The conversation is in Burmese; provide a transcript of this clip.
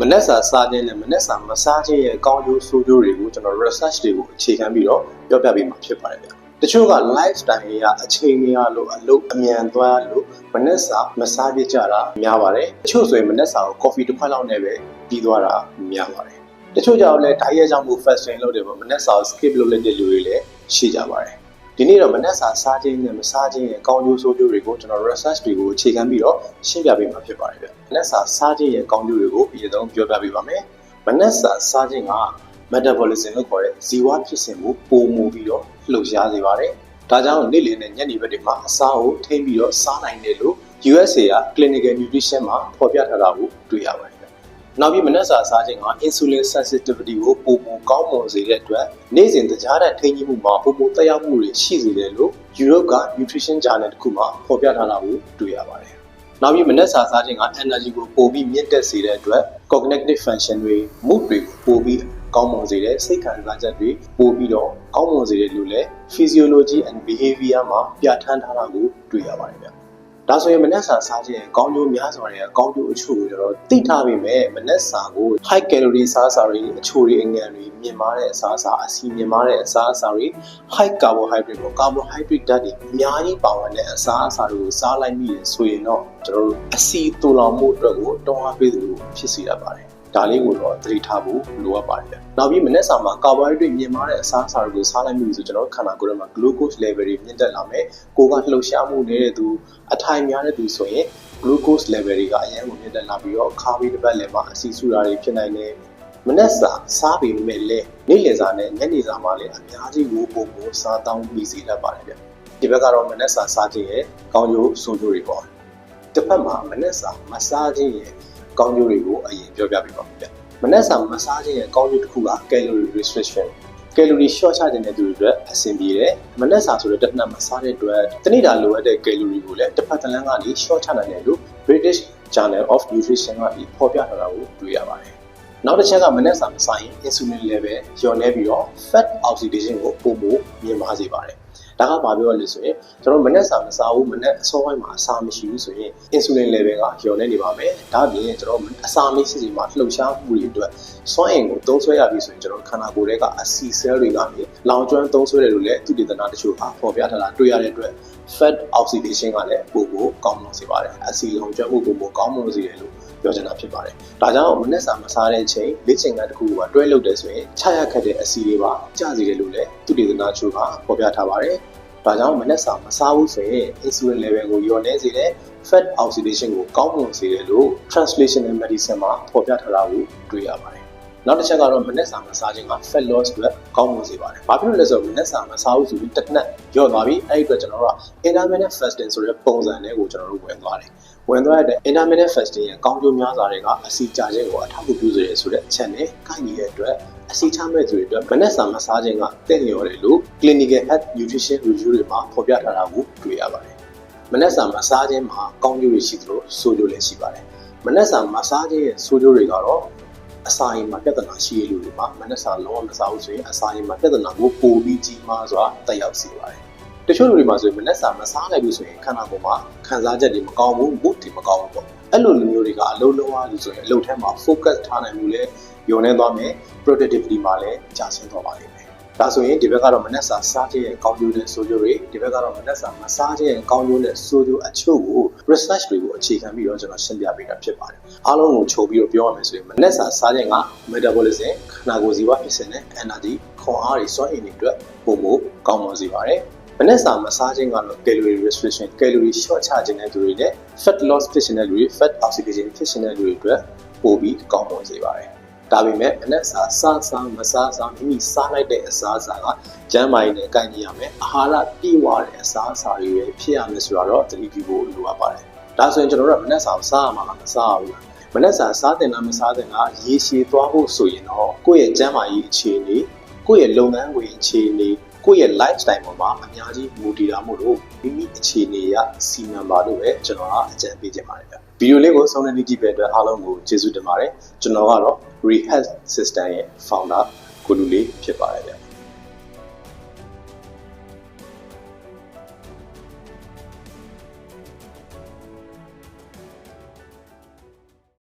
မနက်စာစားခြင်းနဲ့မနက်စာမစားခြင်းရဲ့အကောင်းကျိုးဆိုးကျိုးတွေကိုကျွန်တော် research တွေကိုအခြေခံပြီးတော့ပြောပြပေးမှာဖြစ်ပါတယ်ဗျတချို့က lifestyle တွေကအချိန်မရလို့အလုပ်အမြန်သွားလို့မနက်စာမစားပြကြတာများပါတယ်တချို့ဆိုရင်မနက်စာကို coffee တစ်ခွက်လောက်နဲ့ပဲပြီးသွားတာများပါတယ်တချို့ကြောင့်လည်း diet ကြောင့်မို့ fasting လုပ်တယ်ပေါ့မနက်စာကို skip လုပ်လိုက်တဲ့လူတွေလည်းရှိကြပါတယ် ဒီနေ့တော့မနက်စာစားခြင်းနဲ့မစားခြင်းရဲ့အကောင်းကျိုးဆိုးကျိုးတွေကိုကျွန်တော် research တွေကိုအခြေခံပြီးတော့ရှင်းပြပေးမှာဖြစ်ပါတယ်ဗျမနက်စာစားခြင်းရဲ့အကောင်းကျိုးတွေကိုပြည်စုံပြောပြပေးပါမယ်မနက်စာစားခြင်းက metabolism လို့ခေါ်တဲ့ဇီဝဖြစ်စဉ်ကိုပိုမိုပြီးတော့လှုပ်ရှားစေပါတယ်ဒါကြောင့်နေ့လည်နဲ့ညနေဘက်တွေမှာအစာကိုထိမ့်ပြီးတော့စားနိုင်တယ်လို့ USA က clinical nutrition မှာဖော်ပြထားတာကိုတွေ့ရပါတယ် နောက်ပြီးမနက်စာစားခြင်းက insulin sensitivity ကိုပုံပုံကောင်းမွန်စေတဲ့အတွက်နေ့စဉ်တကြားတဲ့ထိန်းကြီးမှုမှာပုံပုံတက်ရောက်မှုတွေရှိစေတယ်လို့ Europe က nutrition journal တစ်ခုမှာဖော်ပြထားတာကိုတွေ့ရပါတယ်။နောက်ပြီးမနက်စာစားခြင်းက energy ကိုပိုပြီးမြင့်တက်စေတဲ့အတွက် cognitive function တွေ mood တွေကိုပိုပြီးကောင်းမွန်စေတဲ့စိတ်ခံစားချက်တွေပိုပြီးတော့ကောင်းမွန်စေတယ်လို့လည်း physiology and behavior မှာပြဋ္ဌာန်းထားတာကိုတွေ့ရပါတယ်ဗျ။ ဒါဆိုရင်မနက်စာစားခြင်းကောင်းကျိုးများစွာတွေကောင်းကျိုးအချို့ကိုကျွန်တော်သိထားပေမဲ့မနက်စာကို high calorie စားစာတွေအချို့တွေအငယ်တွေမြင်မာတဲ့အစားအစာအဆီမြင်မာတဲ့အစားအစာတွေ high carbohydrate ပေါ့ carbohydrate ဓာတ်တွေအများကြီးပါဝင်တဲ့အစားအစာတွေကိုစားလိုက်မိရင်ဆိုရင်တော့ကျွန်တော်တို့အဆီတူလောင်မှုအတွက်ကိုတွန်းအားပေးသလိုဖြစ်စေတတ်ပါတယ် ဒါလေးကိုတော့သတိထားဖို့လိုအပ်ပါတယ်။နောက်ပြီးမနေ့စာမှာကာဘိုဟိုက်ဒရိတ်မြင့်မားတဲ့အစားအစာတွေကိုစားလိုက်ပြီဆိုကျွန်တော်ခန္ဓာကိုယ်ထဲမှာ glucose level တွေမြင့်တက်လာမယ်။ကိုယ်ကလှုပ်ရှားမှုနေတဲ့သူအထိုင်များတဲ့သူဆိုရင် glucose level တွေကအရင်ကမြင့်တက်လာပြီးတော့ခါးပြီးတစ်ပတ်လည်မှာအဆီဆူတာတွေဖြစ်နိုင်တယ်။မနေ့စာစားပြီးမဲ့လေနေ့လယ်စာနဲ့ညနေစာမှာလည်းအများကြီးဝိုးပုံကိုစားတောင်းပြီးစီတတ်ပါတယ်ဗျ။ဒီဘက်ကတော့မနေ့စာစားခြင်းရဲ့ကောင်းကျိုးဆိုးကျိုးတွေပေါ့။တစ်ဖက်မှာမနေ့စာမစားခြင်းရဲ့ ကောင်းကျိုးတွေကိုအရင်ပြောပြပေးပါမယ်ဗျ။မနက်စာမစားခြင်းရဲ့ကောင်းကျိုးတစ်ခုက calorie restriction calorie short ချခြင်းတဲ့သူတွေအတွက်အဆင်ပြေတယ်။မနက်စာဆိုတဲ့တစ်နက်မစားတဲ့အတွက်တနေ့တာလိုအပ်တဲ့ calorie ကိုလည်းတစ်ဖက်တစ်လမ်းကနေ short ချနိုင်တယ်လို့ British Journal of Nutrition ကဒီဖော်ပြထားတာကိုတွေ့ရပါတယ်။ နောက်တစ်ချက်ကမနက်စာမစားရင် insulin level လျော့နေပြီးတော့ fat oxidation ကိုပုံပုံမြင်ပါစေပါတယ်။ဒါကဘာပြောရလဲဆိုရင်ကျွန်တော်မနေ့စာမစားဘူးမနေ့အစောပိုင်းမှာအစာမရှိဘူးဆိုရင် insulin level ကလျော့နေနေပါမယ်ဒါပြင်ကျွန်တော်အစာမရှိစီမှာလှုပ်ရှားမှုတွေအတွက်စွမ်းအင်ကိုသုံးဆွဲရပြီဆိုရင်ကျွန်တော်ခန္ဓာကိုယ်ထဲကအဆီ cell တွေကနေလောင်ကျွမ်းသုံးဆွဲတယ်လို့လည်းသူတည်တနာတချို့အားဖော်ပြထားတာတွေ့ရတဲ့အတွက် fat oxidation ကလည်းပို့ပို့ကောင်းမွန်စေပါတယ်အဆီလောင်ကျွမ်းမှုပို့ပို့ကောင်းမွန်စေတယ်လို့ ပြောချင်တာဖြစ်ပါတယ်။ဒါကြောင့်မနက်စာမစားတဲ့အချိန်လေ့ကျင့်ခန်းတစ်ခုကတွဲလုပ်တယ်ဆိုရင်ခြားရခတ်တဲ့အဆီတွေပါကျစေတယ်လို့လည်းသူတည်တနာချို့ကဖော်ပြထားပါတယ်။ဒါကြောင့်မနက်စာမစားဘူးဆိုရင် insulin level ကိုလျော့နေစေတယ် fat oxidation ကိုကောင်းမွန်စေတယ်လို့ translational medicine မှာဖော်ပြထားတာကိုတွေ့ရပါတယ်။ နောက်တစ်ချက်ကတော့မနက်စာမစားခြင်းက fat loss အတွက်ကောင်းမွန်စေပါတယ်။ဘာဖြစ်လို့လဲဆိုတော့မနက်စာမစားဘူးဆိုပြီးတစ်နက်လျော့သွားပြီ။အဲ့ဒီအတွက်ကျွန်တော်တို့က intermittent fasting ဆိုတဲ့ပုံစံလေးကိုကျွန်တော်တို့ဝင်သွားတယ်။ဝင်သွားတဲ့ intermittent fasting ရဲ့ကောင်းကျိုးများစွာတွေကအစီကြခြင်းကိုအထောက်အကူပြုစေတယ်ဆိုတဲ့အချက်နဲ့ကိုက်ညီတဲ့အတွက်အစီချမဲ့သူတွေအတွက်မနက်စာမစားခြင်းကတင့်လျော်တယ်လို့ clinical health nutrition review တွေမှာဖော်ပြထားတာကိုတွေ့ရပါတယ်။မနက်စာမစားခြင်းမှာကောင်းကျိုးတွေရှိသလိုဆိုးကျိုးလည်းရှိပါတယ်။မနက်စာမစားခြင်းရဲ့ဆိုးကျိုးတွေကတော့ အစာရင်မှာပြဿနာရှိရလို့ဒီမှာမနက်စာလုံးဝမစားဘူးဆိုရင်အစာရင်မှာပြဿနာကိုပိုပြီးကြီးမားစွာတက်ရောက်စေပါတယ်။တချို့လူတွေမှာဆိုရင်မနက်စာမစားနိုင်ဘူးဆိုရင်ခန္ဓာကိုယ်မှာခံစားချက်တွေမကောင်းဘူး၊ဘုတ်တွေမကောင်းဘူးပေါ့။အဲ့လိုလူမျိုးတွေကအလုံးလုံးအားလို့ဆိုရင်အလုပ်ထဲမှာ focus ထားနိုင်မှုလဲယုံနေသွားမယ် productivity မှာလည်းကျဆင်းသွားပါလိမ့်မယ်။ ဒါဆိုရင်ဒီဘက်ကတော့မနက်စာစားခြင်းရဲ့ကောင်းကျိုးနဲ့ဆိုးကျိုးတွေဒီဘက်ကတော့မနက်စာမစားခြင်းရဲ့ကောင်းကျိုးနဲ့ဆိုးကျိုးအချို့ကို research တွေကိုအခြေခံပြီးတော့ကျွန်တော်ရှင်းပြပေးတာဖြစ်ပါတယ်။အားလုံးကိုခြုံပြီးတော့ပြောရမယ်ဆိုရင်မနက်စာစားခြင်းက metabolism ခန္ဓာကိုယ်ဇီဝဖြစ်စဉ်နဲ့ energy ခွန်အားတွေစွမ်းအင်တွေအတွက်ပုံမကောင်းမွန်စေပါတယ်။မနေ့စာမစားခြင်းကတော့ calorie restriction calorie short ချခြင်းတဲ့သူတွေနဲ့ fat loss ဖြစ်ခြင်းတဲ့လူတွေ fat oxidation ဖြစ်ခြင်းတဲ့လူတွေအတွက်ပိုပြီးကောင်းမွန်စေပါတယ်။ ဒါပေမဲ့မနေ့စာစားစားမစားစားမိမိစားလိုက်တဲ့အစားအစာကကျန်းမာရေးနဲ့ကိုက်ညီရမယ်။အာဟာရပြည့်ဝတဲ့အစားအစာတွေပဲဖြစ်ရမယ်ဆိုတော့သတိပြုဖို့လိုအပ်ပါတယ်။ဒါဆိုရင်ကျွန်တော်တို့ကမနေ့စာစားရမှာလားမစားရဘူးလား။မနေ့စာစားတင်တာမစားတင်တာရေရှည်သွားဖို့ဆိုရင်တော့ကိုယ့်ရဲ့ကျန်းမာရေးအခြေအနေကိုယ့်ရဲ့လုပ်ငန်းခွင်အခြေအနေ ကိုယ့်ရဲ့ lifestyle ပေါ်မှာအများကြီးမူတည်တာမို့လို့မိမိအခြေအနေရစီမံပါလို့ပဲကျွန်တော်ကအကြံပေးချင်ပါတယ်ဗျဗီဒီယိုလေးကိုဆုံးဖြတ်ကြည့်ပေးတဲ့အတွက်အားလုံးကိုကျေးဇူးတင်ပါတယ်ကျွန်တော်ကတော့ Rehealth System ရဲ့ founder ကိုလူလေးဖြစ်ပါတယ်ဗျ